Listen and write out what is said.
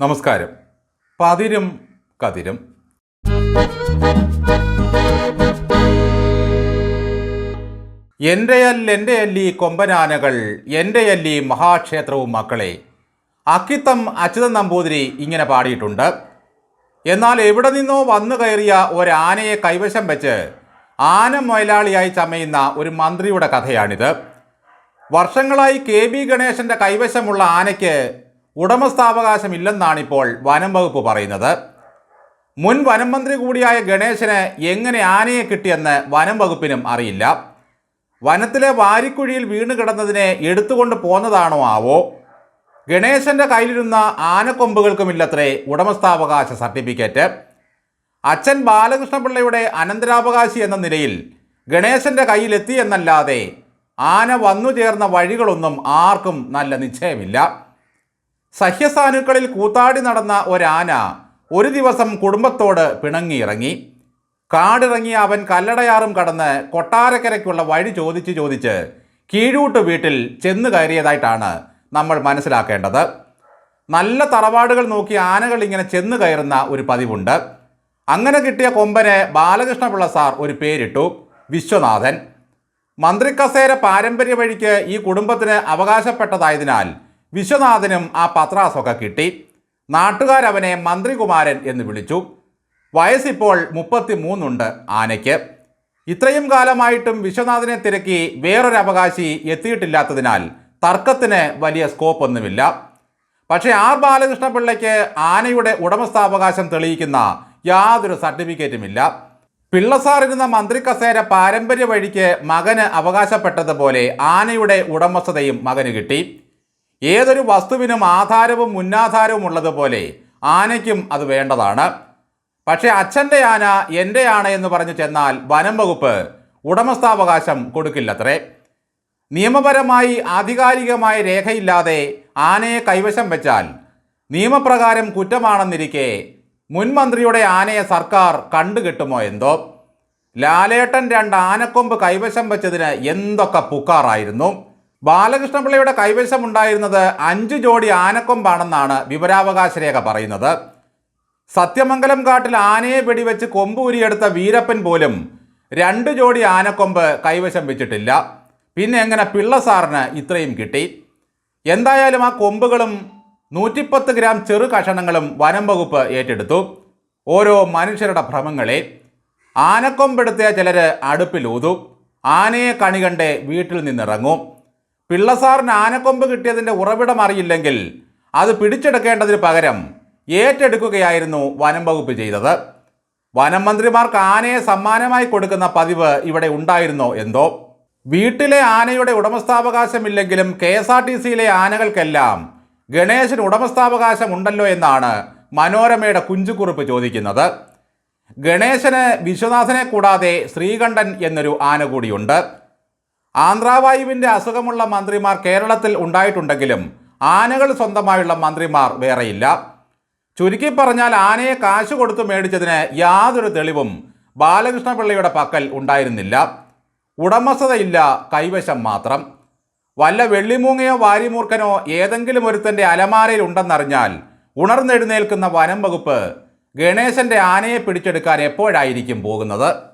നമസ്കാരം. പതിരും കതിരും. എന്റെയല്ല എന്റെ അല്ലി കൊമ്പനാനകൾ എന്റെയല്ലി മഹാക്ഷേത്രവും മക്കളെ. അക്കിത്തം അച്യുതൻ നമ്പൂതിരി ഇങ്ങനെ പാടിയിട്ടുണ്ട്. എന്നാൽ എവിടെ നിന്നോ വന്നു കയറിയ ഒരാനയെ കൈവശം വെച്ച് ആന മൊയലാളിയായി ചമയുന്ന ഒരു മന്ത്രിയുടെ കഥയാണിത്. വർഷങ്ങളായി കെ. ബി ഗണേശന്റെ കൈവശമുള്ള ആനയ്ക്ക് ഉടമസ്ഥാവകാശമില്ലെന്നാണിപ്പോൾ വനം വകുപ്പ് പറയുന്നത്. മുൻ വനം മന്ത്രി കൂടിയായ ഗണേശന് എങ്ങനെ ആനയെ കിട്ടിയെന്ന് വനം വകുപ്പിനും അറിയില്ല. വനത്തിലെ വാരിക്കുഴിയിൽ വീണ് കിടന്നതിനെ എടുത്തുകൊണ്ട് പോന്നതാണോ ആവോ? ഗണേശന്റെ കയ്യിലിരുന്ന ആനക്കൊമ്പുകൾക്കുമില്ലത്രേ ഉടമസ്ഥാവകാശ സർട്ടിഫിക്കറ്റ്. അച്ഛൻ ബാലകൃഷ്ണപിള്ളയുടെ അനന്തരാവകാശി എന്ന നിലയിൽ ഗണേശന്റെ കയ്യിലെത്തി എന്നല്ലാതെ ആന വന്നു ചേർന്ന വഴികളൊന്നും ആർക്കും നല്ല നിശ്ചയമില്ല. സഹ്യസാനുക്കളിൽ കൂത്താടി നടന്ന ഒരാന ഒരു ദിവസം കുടുംബത്തോട് പിണങ്ങിയിറങ്ങി. കാടിറങ്ങിയ അവൻ കല്ലടയാറും കടന്ന് കൊട്ടാരക്കരയ്ക്കുള്ള വഴി ചോദിച്ച് ചോദിച്ച് കീഴൂട്ട് വീട്ടിൽ ചെന്നു കയറിയതായിട്ടാണ് നമ്മൾ മനസ്സിലാക്കേണ്ടത്. നല്ല തറവാടുകൾ നോക്കി ആനകൾ ഇങ്ങനെ ചെന്നു കയറുന്ന ഒരു പതിവുണ്ട്. അങ്ങനെ കിട്ടിയ കൊമ്പനെ ബാലകൃഷ്ണപിള്ള സാർ ഒരു പേരിട്ടു വിശ്വനാഥൻ. മന്ത്രിക്കസേര പാരമ്പര്യ വഴിക്ക് ഈ കുടുംബത്തിന് അവകാശപ്പെട്ടതായതിനാൽ വിശ്വനാഥനും ആ പത്രാസൊക്കെ കിട്ടി. നാട്ടുകാരവനെ മന്ത്രികുമാരൻ എന്ന് വിളിച്ചു. വയസ്സിപ്പോൾ മുപ്പത്തി മൂന്നുണ്ട് ആനയ്ക്ക്. ഇത്രയും കാലമായിട്ടും വിശ്വനാഥനെ തിരക്കി വേറൊരു അവകാശി എത്തിയിട്ടില്ലാത്തതിനാൽ തർക്കത്തിന് വലിയ സ്കോപ്പ് ഒന്നുമില്ല. പക്ഷേ ആർ ബാലകൃഷ്ണപിള്ളയ്ക്ക് ആനയുടെ ഉടമസ്ഥാവകാശം തെളിയിക്കുന്ന യാതൊരു സർട്ടിഫിക്കറ്റുമില്ല പിള്ളസാർ ഇരുന്ന മന്ത്രി കസേര പാരമ്പര്യ വഴിക്ക് മകന് അവകാശപ്പെട്ടതുപോലെ ആനയുടെ ഉടമസ്ഥതയും മകന് കിട്ടി. ഏതൊരു വസ്തുവിനും ആധാരവും മുന്നാധാരവും ഉള്ളതുപോലെ ആനയ്ക്കും അത് വേണ്ടതാണ്. പക്ഷേ അച്ഛന്റെ ആന എന്റെ ആന എന്ന് പറഞ്ഞു ചെന്നാൽ വനം വകുപ്പ് ഉടമസ്ഥാവകാശം കൊടുക്കില്ലത്രേ. നിയമപരമായി ആധികാരികമായ രേഖയില്ലാതെ ആനയെ കൈവശം വെച്ചാൽ നിയമപ്രകാരം കുറ്റമാണെന്നിരിക്കെ മുൻമന്ത്രിയുടെ ആനയെ സർക്കാർ കണ്ടുകിട്ടുമോ എന്തോ? ലാലേട്ടൻ രണ്ട് ആനക്കൊമ്പ് കൈവശം വെച്ചതിന് എന്തൊക്കെ പുക്കാറായിരുന്നു? ബാലകൃഷ്ണപിള്ളയുടെ കൈവശമുണ്ടായിരുന്നത് അഞ്ച് ജോഡി ആനക്കൊമ്പാണെന്നാണ് വിവരാവകാശ രേഖ പറയുന്നത്. സത്യമംഗലം കാട്ടിൽ ആനയെ വെടിവെച്ച് കൊമ്പ് ഉരിയെടുത്ത വീരപ്പൻ പോലും രണ്ട് ജോഡി ആനക്കൊമ്പ് കൈവശം വെച്ചിട്ടില്ല. പിന്നെ എങ്ങനെ പിള്ള സാറിന് ഇത്രയും കിട്ടി? എന്തായാലും ആ കൊമ്പുകളും നൂറ്റിപ്പത്ത് ഗ്രാം ചെറു കഷണങ്ങളും വനം വകുപ്പ് ഏറ്റെടുത്തു. ഓരോ മനുഷ്യരുടെ ഭ്രമങ്ങളെ. ആനക്കൊമ്പെടുത്തിയ ചിലർ അടുപ്പിലൂതു. ആനയെ കണികണ്ടേ വീട്ടിൽ നിന്നിറങ്ങും. പിള്ളസാറിന് ആനക്കൊമ്പ് കിട്ടിയതിന്റെ ഉറവിടം അറിയില്ലെങ്കിൽ അത് പിടിച്ചെടുക്കേണ്ടതിന് പകരം ഏറ്റെടുക്കുകയായിരുന്നു വനം വകുപ്പ് ചെയ്തത്. വനം മന്ത്രിമാർക്ക് ആനയെ സമ്മാനമായി കൊടുക്കുന്ന പതിവ് ഇവിടെ ഉണ്ടായിരുന്നോ എന്തോ? വീട്ടിലെ ആനയുടെ ഉടമസ്ഥാവകാശമില്ലെങ്കിലും കെ എസ് ആർ ടി സിയിലെ ആനകൾക്കെല്ലാം ഗണേശന് ഉടമസ്ഥാവകാശം ഉണ്ടല്ലോ എന്നാണ് മനോരമയുടെ കുഞ്ചുകുറിപ്പ് ചോദിക്കുന്നത്. ഗണേശന് വിശ്വനാഥനെ കൂടാതെ ശ്രീകണ്ഠൻ എന്നൊരു ആന കൂടിയുണ്ട് ആന്ധ്രാവായുവിന്റെ അസുഖമുള്ള മന്ത്രിമാർ കേരളത്തിൽ ഉണ്ടായിട്ടുണ്ടെങ്കിലും ആനകൾ സ്വന്തമായുള്ള മന്ത്രിമാർ വേറെയില്ല. ചുരുക്കി പറഞ്ഞാൽ ആനയെ കാശ് കൊടുത്തു മേടിച്ചതിന് യാതൊരു തെളിവും ബാലകൃഷ്ണപിള്ളയുടെ പക്കൽ ഉണ്ടായിരുന്നില്ല. ഉടമസ്ഥതയില്ല കൈവശം മാത്രം. വല്ല വെള്ളിമൂങ്ങയോ വാരിമൂർക്കനോ ഏതെങ്കിലും ഒരുത്തന്റെ അലമാരയിൽ ഉണ്ടെന്നറിഞ്ഞാൽ ഉണർന്നെഴുന്നേൽക്കുന്ന വനം വകുപ്പ് ഗണേശന്റെ ആനയെ പിടിച്ചെടുക്കാൻ എപ്പോഴായിരിക്കും പോകുന്നത്?